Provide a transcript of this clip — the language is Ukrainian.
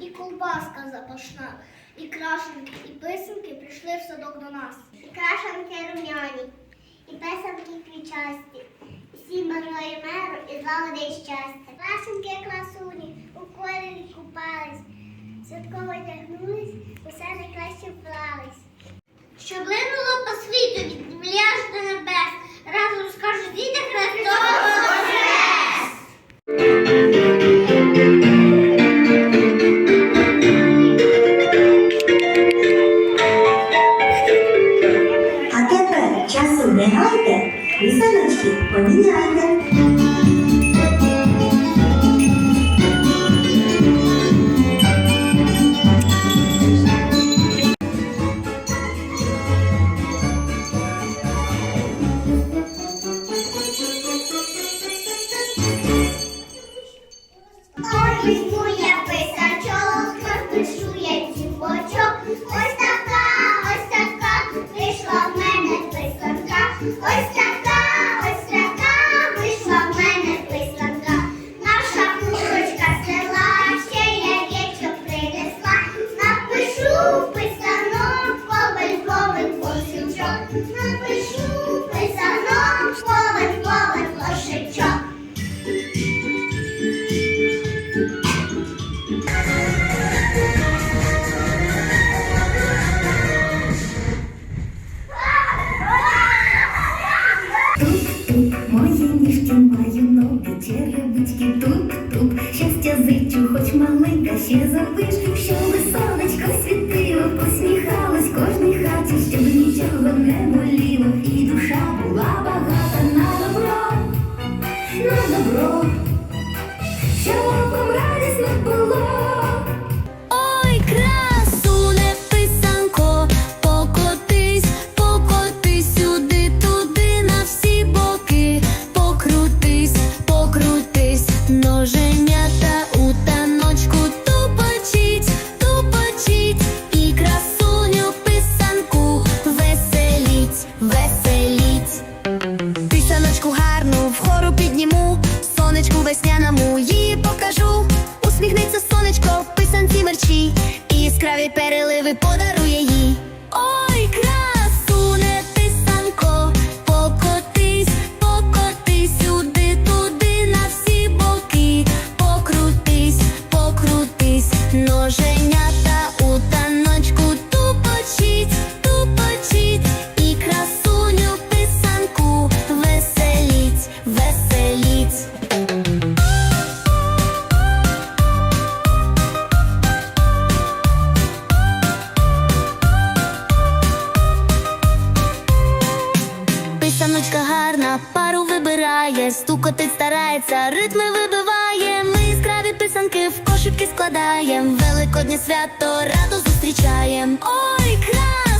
І колбаска запашна, і крашенки, і писанки прийшли в садок до нас. І крашенки рум'яні, і писанки квічасті, і бажає меру і злагоди щастя. Крашенки красуні, у кольорі купались, святково тягнулись, усе найкраще вбрались. Що блимнуло по світу від землі до небес, разом скажуть діти Христос Воскрес! А тепер часу не гайте, писаночки поміняйте. Візьмує писачок, розпишує ціпочок. Ось така, ось така, вийшла в мене писанка. Ось така, ось така, вийшла в мене писанка. Наша курочка села, ще яєчок принесла. Напишу писанок, повен, повен, кошечок. Напишу писанок, повен, повен, кошечок. Хоч маленька, ще запиш, щоби сонечко світило, посміхалось poder співає, стукати старається, ритми вибиває, ми іскраві писанки в кошики складаєм, великоднє свято радо зустрічаєм. Ой, край!